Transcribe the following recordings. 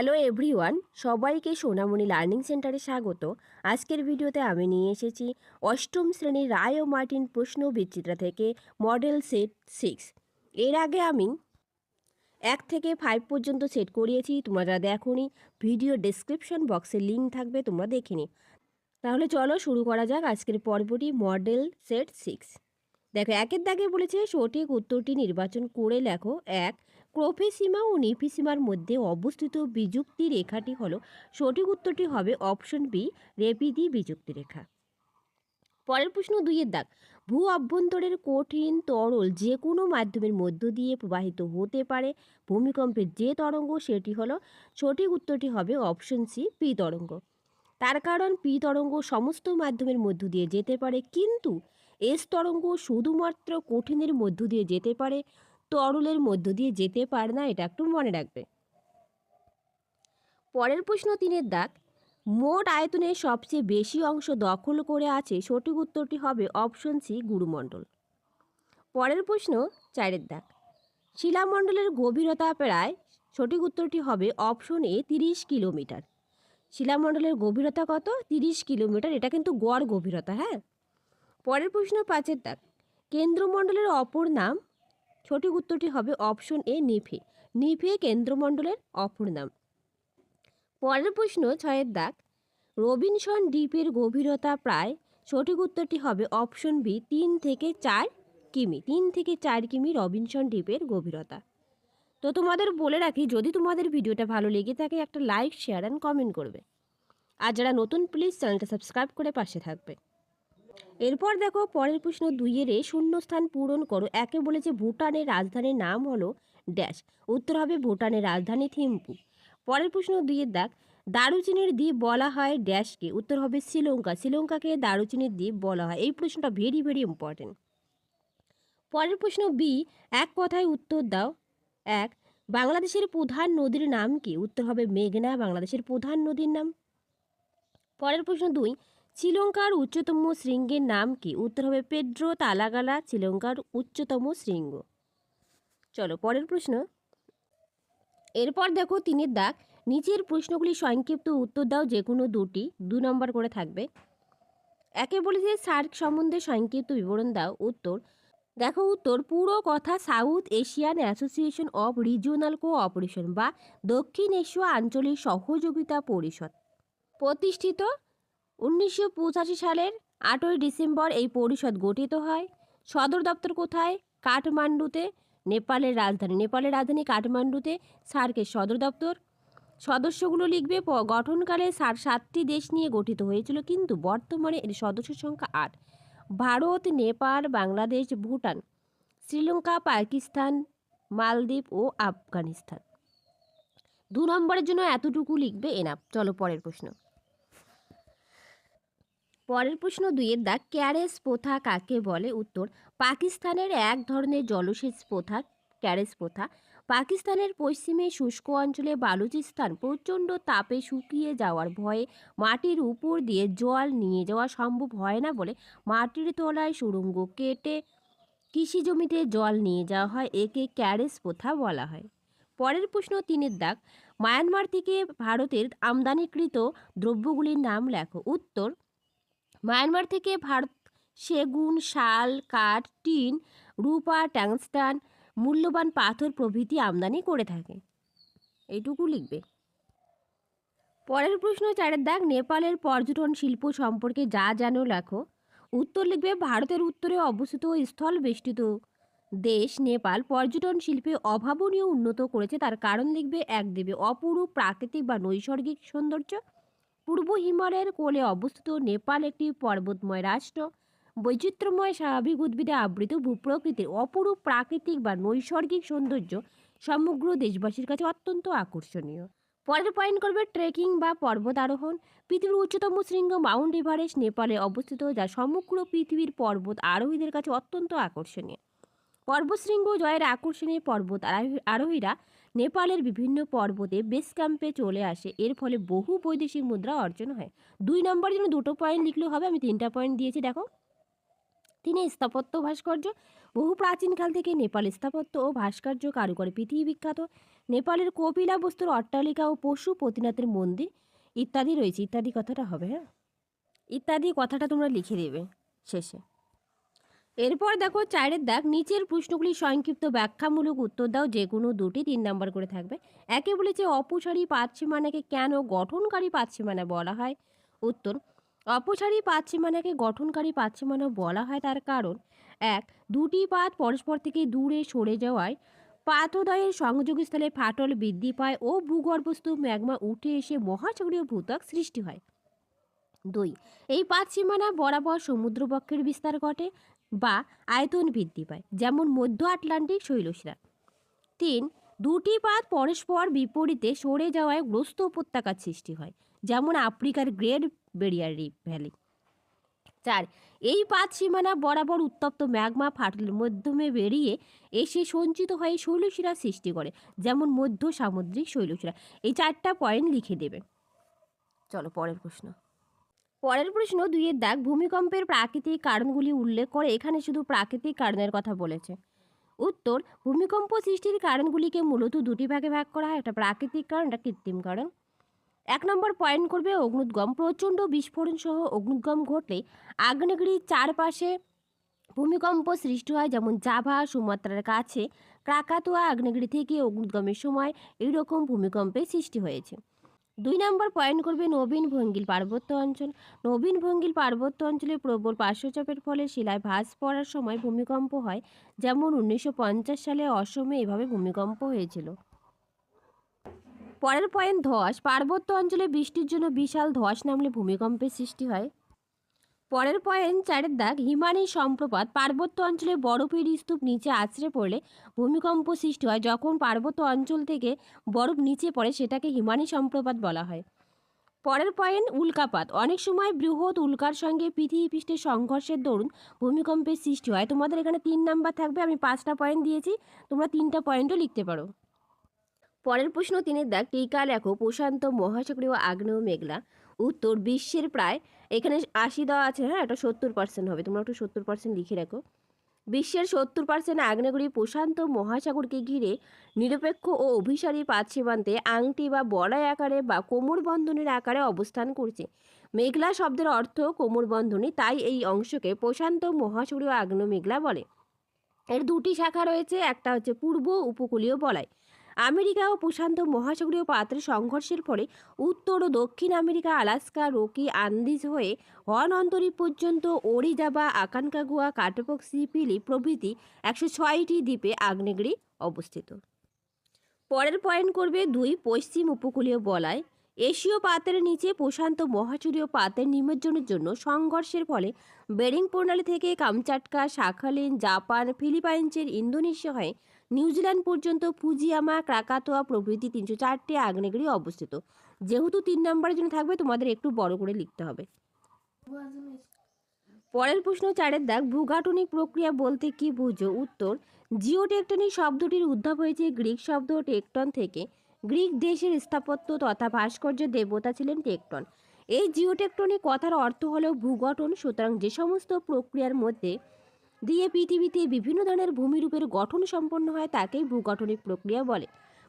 Hello everyone, সবাইকে সোনামণি learning সেন্টারে স্বাগত। আজকের ভিডিওতে আমি নিয়ে এসেছি অষ্টম শ্রেণির রায় ও মার্টিন প্রশ্ন বিচিত্রা থেকে মডেল সেট সিক্স। এর আগে আমি এক থেকে ফাইভ পর্যন্ত সেট করিয়েছি, তোমরা যারা দেখোনি, ভিডিও ডেসক্রিপশন বক্সে লিঙ্ক থাকবে, তোমরা দেখে তাহলে চলো শুরু করা যাক আজকের পর্বটি মডেল সেট সিক্স। দেখো, একের দাগে বলেছে সঠিক উত্তরটি নির্বাচন করে লেখো। এক ক্রোফেসীমা ও নিফিসীমার মধ্যে অবস্থিত বিযুক্তি রেখাটি হলো, সঠিক উত্তরটি হবে অপশন বি রেপিদি বিযুক্তি রেখা। পরের প্রশ্ন দুইয়ের দাগ। ভূ অভ্যন্তরের কঠিন তরল যে কোনো মাধ্যমের মধ্য দিয়ে প্রবাহিত হতে পারে। ভূমিকম্পের যে তরঙ্গ সেটি হলো, সঠিক উত্তরটি হবে অপশন সি, পি তরঙ্গ। তার কারণ পি তরঙ্গ সমস্ত মাধ্যমের মধ্য দিয়ে যেতে পারে। কিন্তু এস তরঙ্গ শুধুমাত্র কঠিনের মধ্য দিয়ে যেতে পারে, তরলের মধ্য দিয়ে যেতে পারে না, এটা একটু মনে রাখবে। পরের প্রশ্ন তিনের দাগ, মোট আয়তনের সবচেয়ে বেশি অংশ দখল করে আছে, সঠিক উত্তরটি হবে অপশন সি, গুরুমণ্ডল। পরের প্রশ্ন চারের দাগ, শিলামণ্ডলের গভীরতা প্রায়, সঠিক উত্তরটি হবে অপশন এ, তিরিশ কিলোমিটার। শিলামণ্ডলের গভীরতা কত? তিরিশ কিলোমিটার। এটা কিন্তু গড় গভীরতা হ্যাঁ? পরের প্রশ্ন পাঁচের দাগ। কেন্দ্রমণ্ডলের অপর নাম? সঠিক উত্তরটি হবে অপশন এ, নিফে। নিফে কেন্দ্রমণ্ডলের অপর নাম। পরের প্রশ্ন ছয়ের দাগ। রবিনসন দ্বীপের গভীরতা প্রায়? সঠিক উত্তরটি হবে অপশন বি, তিন থেকে চার কিমি। তিন থেকে চার কিমি রবিনসন দ্বীপের গভীরতা। তো তোমাদের বলে রাখি, যদি তোমাদের ভিডিওটা ভালো লেগে থাকে, একটা লাইক শেয়ার অ্যান্ড কমেন্ট করবে। আর যারা নতুন প্লিজ চ্যানেলটা সাবস্ক্রাইব করে পাশে থাকবে। এরপর দেখো, পরের প্রশ্ন দুইয়ের শূন্যস্থান পূরণ করো। একে বলেছে ভুটানের রাজধানীর নাম হলো ড্যাশ। উত্তর হবে ভুটানের রাজধানী থিম্পু। পরের প্রশ্ন দুইয়ের দাগ দারুচিনির দ্বীপ বলা হয় ড্যাশকে। উত্তর হবে শ্রীলঙ্কা। শ্রীলঙ্কাকে দারুচিনির দ্বীপ বলা হয়। এই প্রশ্নটা ভেরি ভেরি ইম্পর্টেন্ট পরের প্রশ্ন বি, এক কথায় উত্তর দাও। এক, বাংলাদেশের প্রধান নদীর নাম কি? উত্তর হবে মেঘনা, বাংলাদেশের প্রধান নদীর নাম। পরের প্রশ্ন দুই, শ্রীলঙ্কার উচ্চতম শৃঙ্গের নাম কি? উত্তর হবে পেড্রো তালাগালা, শ্রীলঙ্কার উচ্চতম শৃঙ্গ। চলো, পরের প্রশ্ন। এরপর দেখো তিনের দাগ। নিচের প্রশ্নগুলি সংক্ষিপ্ত উত্তর দাও যে কোনো দুটি, দু নম্বর করে থাকবে। একে বলেছে সার্ক সম্বন্ধে সংক্ষিপ্ত বিবরণ দাও, উত্তর দেখো উত্তর, পুরো কথা South Asian Association of Regional Cooperation বা দক্ষিণ এশীয় আঞ্চলিক সহযোগিতা পরিষদ। প্রতিষ্ঠিত উনিশশো পঁচাশি সালের আটই ডিসেম্বর এই পরিষদ গঠিত হয়। সদর দপ্তর কোথায়? কাঠমান্ডুতে, নেপালের রাজধানী। নেপালের রাজধানী কাঠমান্ডুতে সার্কের সদর দপ্তর। সদস্যগুলো লিখবে গঠনকালে সার সাতটি দেশ নিয়ে গঠিত হয়েছিল, কিন্তু বর্তমানে এর সদস্য সংখ্যা আট। ভারত, নেপাল, বাংলাদেশ, ভুটান, শ্রীলঙ্কা, পাকিস্তান, মালদ্বীপ ও আফগানিস্তান। দু নম্বরের জন্য এতটুকু লিখবে এনাফ। চলো পরের প্রশ্ন। পরের প্রশ্ন দুইয়ের দাগ ক্যারেস প্রথা কাকে বলে? উত্তর, পাকিস্তানের এক ধরনের জলসেচ প্রথা, ক্যারেস প্রথা পাকিস্তানের পশ্চিমে শুষ্ক অঞ্চলে বালুচিস্তান প্রচণ্ড তাপে শুকিয়ে যাওয়ার ভয়ে মাটির উপর দিয়ে জল নিয়ে যাওয়া সম্ভব হয় না বলে মাটির তলায় সুড়ঙ্গ কেটে কৃষি জমিতে জল নিয়ে যাওয়া হয়, একে ক্যারেস প্রথা বলা হয়। পরের প্রশ্ন, তিনের দাগ, মায়ানমার থেকে ভারতের আমদানিকৃত দ্রব্যগুলির নাম লেখো। উত্তর, মায়ানমার থেকে ভারত, সেগুন, শাল, কাঠ, টিন, রূপা, ট্যাংস্টান মূল্যবান পাথর প্রভৃতি আমদানি করে থাকে। এইটুকু লিখবে। পরের প্রশ্ন চারের দাগ, নেপালের পর্যটন শিল্প সম্পর্কে যা জানো লেখো। উত্তর লিখবে, ভারতের উত্তরে অবস্থিত স্থল বেষ্টিত দেশ নেপাল পর্যটন শিল্পে অভাবনীয় উন্নত করেছে। তার কারণ লিখবে এক দেবে, অপরূপ প্রাকৃতিক বা নৈসর্গিক সৌন্দর্য। পূর্ব হিমালয়ের কোলে অবস্থিত নেপাল একটি পর্বতময় রাষ্ট্র। বৈচিত্র্যময় স্বাভাবিক উদ্ভিদে আবৃত ভূপ্রকৃতির অপরূপ প্রাকৃতিক বা নৈসর্গিক সৌন্দর্য সমগ্র দেশবাসীর কাছে অত্যন্ত আকর্ষণীয়। পরের পয়েন্ট করবে ট্রেকিং বা পর্বত আরোহণ। পৃথিবীর উচ্চতম শৃঙ্গ মাউন্ট এভারেস্ট, নেপালে অবস্থিত, যা সমগ্র পৃথিবীর পর্বত আরোহীদের কাছে অত্যন্ত আকর্ষণীয়। পর্বতশৃঙ্গ জয়ের আকর্ষণে পর্বত আরোহী- আরোহীরা নেপালের বিভিন্ন পর্বতে বেস ক্যাম্পে চলে আসে। এর ফলে বহু বৈদেশিক মুদ্রা অর্জন হয়। দুই নম্বরের জন্য দুটো পয়েন্ট লিখলেও হবে, আমি তিনটা পয়েন্ট দিয়েছি, দেখো। তিনি স্থাপত্য ভাস্কর্য বহু প্রাচীনকাল থেকে নেপাল স্থাপত্য ও ভাস্কর্য কারুকরে পৃথিবী বিখ্যাত। নেপালের কপিলা বস্তুর অট্টালিকা ও পশু পতিনাথের মন্দির ইত্যাদি রয়েছে। ইত্যাদি কথাটা হবে হ্যাঁ? ইত্যাদি কথাটা তোমরা লিখে দেবে শেষে। এরপর দেখো, চারের দাগ, নিচের প্রশ্নগুলি সংক্ষিপ্ত ব্যাখ্যামূলক উত্তর দাও, যে কোনো দুটি তিন নাম্বার করে থাকবে। একে বলেছে অপসারী পাচ্ছিমানাকে কেন গঠনকারী পাচ্ছিমানা বলা হয়? উত্তর অপসারী পাচ্ছিমানাকে গঠনকারী পাচ্ছিমানা বলা হয় তার কারণ, এক, দুটি পাত পরস্পর থেকে দূরে সরে যাওয়ায় পাতোদয়ের সংযোগস্থলে ফাটল বৃদ্ধি পায় ও ভূগর্ভস্থ ম্যাগমা উঠে এসে মহাসাগরীয় ভূত্বক সৃষ্টি হয়। দুই, এই পাত সীমানা বরাবর সমুদ্রবক্ষের বিস্তার ঘটে বা আয়তন বৃদ্ধি পায়, যেমন মধ্য আটলান্টিক শৈলশিরা। তিন, দুটি পাত পরস্পর বিপরীতে সরে যাওয়ায় গ্রস্ত উপত্যকার সৃষ্টি হয়, যেমন আফ্রিকার গ্রেট বেরিয়ার রিপ ভ্যালি। চার, এই পাঁচ সীমানা বরাবর উত্তপ্ত ম্যাগমা ফাটলের মাধ্যমে বেরিয়ে এসে সঞ্চিত হয়ে শৈলশিরা সৃষ্টি করে, যেমন মধ্য সামুদ্রিক শৈলশিরা। এই চারটা পয়েন্ট লিখে দেবে। চলো, পরের প্রশ্ন। পরের প্রশ্ন দুইয়ের দাগ ভূমিকম্পের প্রাকৃতিক কারণগুলি উল্লেখ করে এখানে শুধু প্রাকৃতিক কারণের কথা বলেছে। উত্তর, ভূমিকম্প সৃষ্টির কারণগুলিকে মূলত দুটি ভাগে ভাগ করা হয়, একটা প্রাকৃতিক কারণ, একটা কৃত্রিম কারণ। এক নম্বর পয়েন্ট করবে অগ্নুদ্গম। প্রচণ্ড বিস্ফোরণ সহ অগ্নুদ্গম ঘটলে আগ্নেয়গিরির চারপাশে ভূমিকম্প সৃষ্টি হয়, যেমন জাভা, সুমাত্রার কাছে ক্রাকাতোয়া আগ্নেয়গিরি থেকে অগ্নুদ্গমের সময় এইরকম ভূমিকম্পের সৃষ্টি হয়েছে। দুই নম্বর পয়েন্ট করবে নবীন ভঙ্গিল পার্বত্য অঞ্চল। নবীন ভঙ্গিল পার্বত্য অঞ্চলে প্রবল পার্শ্বচাপের ফলে শিলায় ভাঁজ পড়ার সময় ভূমিকম্প হয়, যেমন উনিশশো পঞ্চাশ সালে অসমে এভাবে ভূমিকম্প হয়েছিল। পরের পয়েন্ট ধস। পার্বত্য অঞ্চলে বৃষ্টির জন্য বিশাল ধস নামলে ভূমিকম্পের সৃষ্টি হয়। পরের পয়েন্ট চারের দাগ হিমানি সম্প্রপাত, পার্বত্য অঞ্চলে বরফের স্তূপ নিচে আছড়ে পড়লে ভূমিকম্প সৃষ্টি হয়। যখন পার্বত্য অঞ্চল থেকে বরফ নিচে পড়ে, সেটাকে হিমানি সম্প্রপাত বলা হয়। পরের পয়েন্ট উল্কাপাত, অনেক সময় বৃহৎ উল্কার সঙ্গে পৃথিবী পৃষ্ঠে সংঘর্ষের দরুন ভূমিকম্পের সৃষ্টি হয়। তোমাদের এখানে তিন নাম্বার থাকবে, আমি পাঁচটা পয়েন্ট দিয়েছি, তোমরা তিনটা পয়েন্টও লিখতে পারো। পরের প্রশ্ন তিনি দাগ টিকা লেখো, প্রশান্ত, মহাসাগরীয় আগ্নেয় মেঘলা। উত্তর, বিশ্বের প্রায় এখানে আশি দেওয়া আছে হ্যাঁ? এটা সত্তর পার্সেন্ট হবে। তোমরা একটু সত্তর পার্সেন্ট লিখে রাখো। বিশ্বের সত্তর পার্সেন্ট আগ্নেয়গিরি প্রশান্ত মহাসাগরকে ঘিরে নিরপেক্ষ ও অভিসারী পাত সীমান্তে আংটি বা বলয় আকারে বা কোমর বন্ধনের আকারে অবস্থান করছে। মেঘলা শব্দের অর্থ কোমর বন্ধনী, তাই এই অংশকে প্রশান্ত মহাসাগরীয় আগ্নেয় মেঘলা বলে। এর দুটি শাখা রয়েছে, একটা হচ্ছে পূর্ব উপকূলীয় বলয়। আমেরিকা ও প্রশান্ত মহাসাগরীয় পাত্রের সংঘর্ষের ফলে উত্তর ও দক্ষিণ আমেরিকা, আলাস্কা, রকি, আন্দিজ হয়ে হন অন্তরী পর্যন্ত ওরিজাবা, আকানকাগুয়া কাটপক্সি পিলি প্রভৃতি একশো ছয়টি দ্বীপে আগ্নেয়গিরি অবস্থিত। পরের পয়েন্ট করবে দুই পশ্চিম উপকূলীয় বলয়। এশীয় পাতের নিচে প্রশান্ত মহাসাগরীয় পাতের নিমজ্জনের জন্য সংঘর্ষের ফলে বেরিং প্রণালী থেকে কামচাটকা, শাখালিন, জাপান, ফিলিপাইন্সের ইন্দোনেশিয়া হয়ে নিউজিল্যান্ড পর্যন্ত ফুজিয়ামা, ক্রাকাতোয়া প্রভৃতি তিনশো চারটি আগ্নেয়গিরি অবস্থিত। যেহেতু তিন নম্বরের জন্য থাকবে, তোমাদের একটু বড় করে লিখতে হবে। পরের প্রশ্ন চারের দাগ ভূগাঠনিক প্রক্রিয়া বলতে কি বুঝো? উত্তর, জিওটেকটনিক শব্দটির উদ্ভব হয়েছে গ্রিক শব্দ টেকটন থেকে। গ্রিক দেশের স্থাপত্য তথা ভাস্কর্য দেবতা ছিলেন টেকটন। এই জিওটেকটনিক কথার অর্থ হলো ভূগঠন, সুতরাং যে সমস্ত প্রক্রিয়ার মধ্যে দিয়ে পৃথিবীতে বিভিন্ন ধরনের ভূমিরূপের গঠন সম্পন্ন হয়, তাকেই ভূগঠনিক প্রক্রিয়া বলে।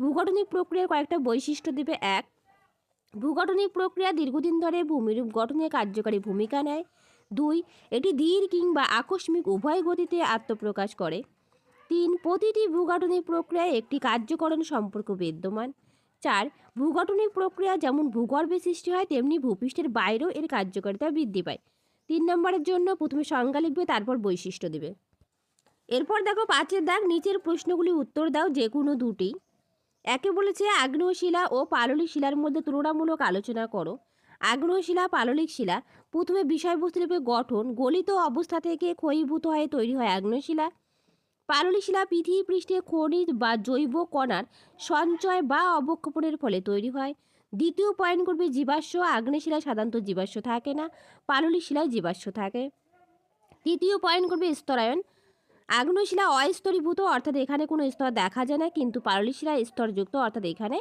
ভূগঠনিক প্রক্রিয়ার কয়েকটা বৈশিষ্ট্য দেবে। এক, ভূগঠনিক প্রক্রিয়া দীর্ঘদিন ধরে ভূমিরূপ গঠনে কার্যকারী ভূমিকা নেয়। দুই, এটি ধীর কিংবা আকস্মিক উভয় গতিতে আত্মপ্রকাশ করে। তিন প্রতিটি ভূগঠনিক প্রক্রিয়ায় একটি কার্যকরণ সম্পর্ক বিদ্যমান। চার, ভূগঠনিক প্রক্রিয়া যেমন ভূগর্ভে সৃষ্টি হয়, তেমনি ভূপৃষ্ঠের বাইরেও এর কার্যকারিতা বৃদ্ধি পায়। তিন নম্বরের জন্য প্রথমে সংজ্ঞা লিখবে, তারপর বৈশিষ্ট্য দেবে। এরপর দেখো পাঁচের দাগ, নিচের প্রশ্নগুলি উত্তর দাও যে কোনো দুটি। একে বলেছে আগ্নেয় শিলা ও পাললিক শিলার মধ্যে তুলনামূলক আলোচনা করো। আগ্নেয় শিলা পাললিক শিলা প্রথমে বিষয়বস্তু রূপে গঠন, গলিত অবস্থা থেকে ক্ষয়ীভূত হয়ে তৈরি হয় আগ্নেয় শিলা পাললিক শিলা পৃথিবী পৃষ্ঠে খনিজ বা জৈব কণার সঞ্চয় বা অবক্ষেপণের ফলে তৈরি হয়। দ্বিতীয় পয়েন্ট করবে জীবাশ্ম। আগ্নেয় শিলায় সাধারণত জীবাশ্ম থাকে না পাললিক শিলায় জীবাশ্ম থাকে। তৃতীয় পয়েন্ট করবে স্তরায়ন। আগ্নেয় শিলা অস্তরীভূত, অর্থাৎ এখানে কোনো স্তর দেখা যায় না, কিন্তু পাললিক শিলা স্তরযুক্ত, অর্থাৎ এখানে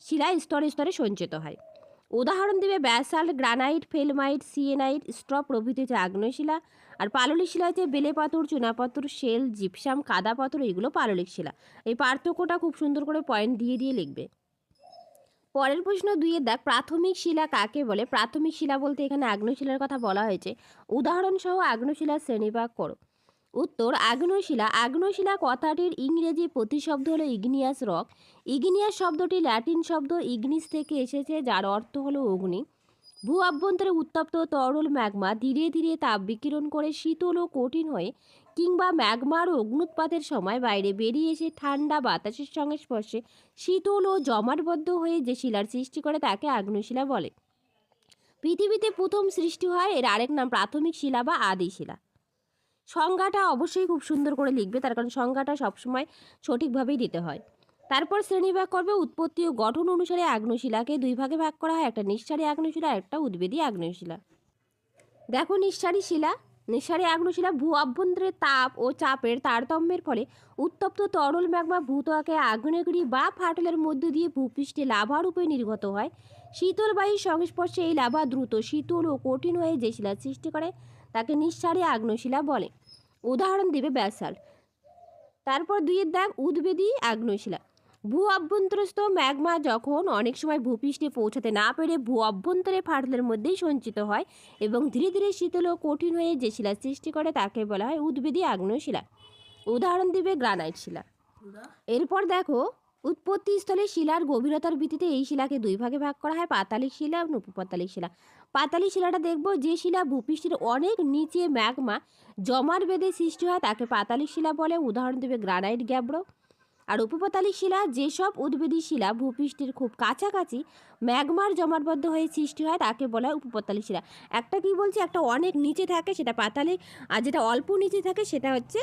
শিলা স্তরে স্তরে সঞ্চিত হয়। উদাহরণ দেবে ব্যাসাল্ট, গ্রানাইট, ফেলমাইট, সিয়েনাইট স্ট্র প্রভৃতি হচ্ছে আগ্নেয় শিলা আর পাললিক শিলা হচ্ছে বেলে পাথর চুনাপাথর শেল, জিপসাম, কাদা পাথর এইগুলো পাললিক শিলা। এই পার্থক্যটা খুব সুন্দর করে পয়েন্ট দিয়ে দিয়ে লিখবে। পরের প্রশ্ন দুইয়ে দেখ, প্রাথমিক শিলা কাকে বলে? প্রাথমিক শিলা বলতে এখানে আগ্নেয় শিলার কথা বলা হয়েছে। উদাহরণসহ আগ্নেয় শিলার শ্রেণীভাগ করো। উত্তর আগ্নেয় শিলা আগ্নেয় কথাটির ইংরেজি প্রতিশব্দ হলো ইগনিয়াস রক। ইগনিয়াস শব্দটি ল্যাটিন শব্দ ইগনিস থেকে এসেছে, যার অর্থ হলো অগ্নি। ভূ অভ্যন্তরে উত্তপ্ত তরল ম্যাগমা ধীরে ধীরে তাপ বিকিরণ করে শীতল ও কঠিন হয়ে, কিংবা ম্যাগমার অগ্নুৎপাতের সময় বাইরে বেরিয়ে এসে ঠান্ডা বাতাসের সঙ্গে স্পর্শে শীতল ও জমাটবদ্ধ হয়ে যে শিলার সৃষ্টি করে তাকে আগ্নেয় শিলা বলে। পৃথিবীতে প্রথম সৃষ্টি হয় এর আরেক নাম প্রাথমিক শিলা বা আদি শিলা সংজ্ঞাটা অবশ্যই খুব সুন্দর করে লিখবে, তার কারণ সংজ্ঞাটা সবসময় সঠিকভাবেই দিতে হয়। তারপর শ্রেণীভাগ করবে উৎপত্তি ও গঠন অনুসারে আগ্নেয়শিলাকে দুই ভাগে ভাগ করা হয়, একটা নিঃসারী আগ্নেয়শিলা একটা উদ্বেদী আগ্নেয়শিলা। দেখো নিঃসারী শিলা, নিঃসারী আগ্নেয়শিলা ভূ অভ্যন্তরের তাপ ও চাপের তারতম্যের ফলে উত্তপ্ত তরল ম্যাগমা ভূত্বকে আগ্নেয়গিরি বা ফাটলের মধ্য দিয়ে ভূপৃষ্ঠে লাভা রূপে নির্গত হয়। শীতল বায়ুর সংস্পর্শে এই লাভা দ্রুত, শীতল ও কঠিন হয়ে যে শিলার সৃষ্টি করে, তাকে নিঃসারী আগ্নেয়শিলা বলে। উদাহরণ দেবে ব্যাসাল্ট তারপর দুইয়ের দাগ উদ্বেদী আগ্নেয়শিলা। ভূ অভ্যন্তরস্থ ম্যাগমা যখন অনেক সময় ভূপৃষ্ঠে পৌঁছাতে না পেরে ভূ অভ্যন্তরে ফাটলের মধ্যেই সঞ্চিত হয় এবং ধীরে ধীরে শীতল ও কঠিন হয়ে যে শিলা সৃষ্টি করে, তাকে বলা হয় উদ্বেদী আগ্নেয়শিলা। উদাহরণ দিবে গ্রানাইট শিলা। এরপর দেখো উৎপত্তিস্থলে শিলার গভীরতার ভিত্তিতে এই শিলাকে দুই ভাগে ভাগ করা হয়, পাতালিক শিলা এবং উপপাতালিক শিলা। পাতালিক শিলাটা দেখব যে শিলা ভূপৃষ্ঠের অনেক নিচে ম্যাগমা জমার বেঁধে সৃষ্টি হয়, তাকে পাতালিক শিলা বলে। উদাহরণ দেবে গ্রানাইট গ্যাব্রো। আর উপপাতালিক শিলা যেসব উদ্ভিদী শিলা ভূপৃষ্ঠের খুব কাছাকাছি ম্যাগমার জমাটবদ্ধ হয়ে সৃষ্টি হয়, তাকে বলা হয় উপপাতালিক শিলা। একটা কি বলছে? একটা অনেক নিচে থাকে, সেটা পাতালিক। আর যেটা অল্প নিচে থাকে, সেটা হচ্ছে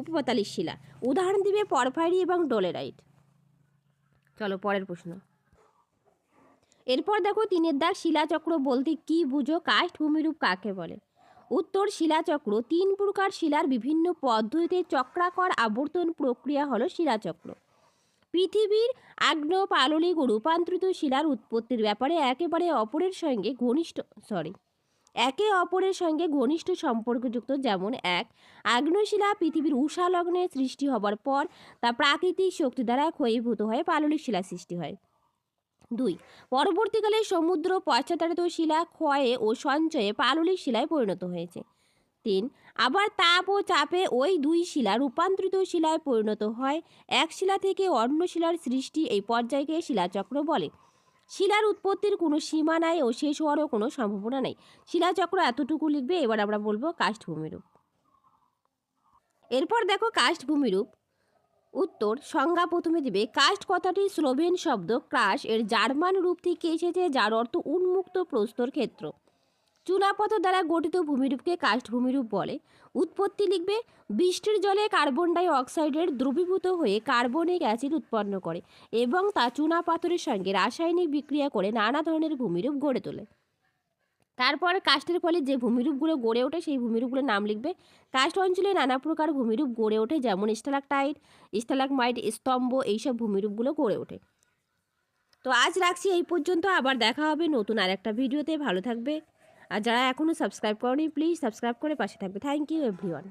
উপপাতালিক শিলা। উদাহরণ দিবে পরফাইরি এবং ডোলেরাইট। চলো, পরের প্রশ্ন। এরপর দেখো, তিনের দাগ শিলাচক্র বলতে কি বুঝো? কাষ্ঠ ভূমিরূপ কাকে বলে? উত্তর, শিলাচক্র। তিন প্রকার শিলার বিভিন্ন পদ্ধতিতে চক্রাকর আবর্তন প্রক্রিয়া হলো শিলাচক্র। পৃথিবীর আগ্ন পাললিক ও রূপান্তরিত শিলার উৎপত্তির ব্যাপারে একেবারে অপরের সঙ্গে ঘনিষ্ঠ সরি একে অপরের সঙ্গে ঘনিষ্ঠ সম্পর্কযুক্ত যেমন এক, আগ্নেয়শিলা পৃথিবীর উষা লগ্নে সৃষ্টি হবার পর তা প্রাকৃতিক শক্তি দ্বারা ক্ষয়ীভূত হয়ে পাললিক শিলা সৃষ্টি হয়। দুই, পরবর্তীকালে সমুদ্র পশ্চাতাড়িত শিলা ক্ষয়ে ও সঞ্চয়ে পাললিক শিলায় পরিণত হয়েছে। তিন, আবার তাপ ও চাপে ওই দুই শিলা রূপান্তরিত শিলায় পরিণত হয়। এক শিলা থেকে অন্য শিলার সৃষ্টি এই পর্যায়কে শিলাচক্র বলে। শিলার উৎপত্তির কোনো সীমা নাই ও শেষ হওয়ারও কোনো সম্ভাবনা নেই। শিলাচক্র এতটুকু লিখবে, এবার আমরা বলব কাষ্ঠভূমিরূপ। এরপর দেখো কাষ্ঠভূমিরূপ। উত্তর, সংজ্ঞা প্রথমে দিবে কাস্ট কথাটি স্লোভেন শব্দ ক্রাশ এর জার্মান রূপ থেকে এসেছে, যার অর্থ উন্মুক্ত প্রস্তর ক্ষেত্র। চুনাপথর দ্বারা গঠিত ভূমিরূপকে কাস্ট ভূমিরূপ বলে। উৎপত্তি লিখবে, বৃষ্টির জলে কার্বন ডাই অক্সাইডের দ্রবীভূত হয়ে কার্বনিক অ্যাসিড উৎপন্ন করে এবং তা চুনা পাথরের সঙ্গে রাসায়নিক বিক্রিয়া করে নানা ধরনের ভূমিরূপ গড়ে তোলে। তারপর কাস্টের ফলে যে ভূমিরূপগুলো গড়ে ওঠে, সেই ভূমিরূপগুলোর নাম লিখবে কাস্ট অঞ্চলে নানা প্রকার ভূমিরূপ গড়ে ওঠে, যেমন স্টালাকটাইট, স্টালাকমাইট, স্তম্ভ, এইসব ভূমিরূপগুলো গড়ে ওঠে। তো আজ রাখছি এই পর্যন্ত, আবার দেখা হবে নতুন আর একটা ভিডিওতে। ভালো থাকবে। আর যারা এখনও সাবস্ক্রাইব করনি প্লিজ সাবস্ক্রাইব করে পাশে থাকবে। Thank you everyone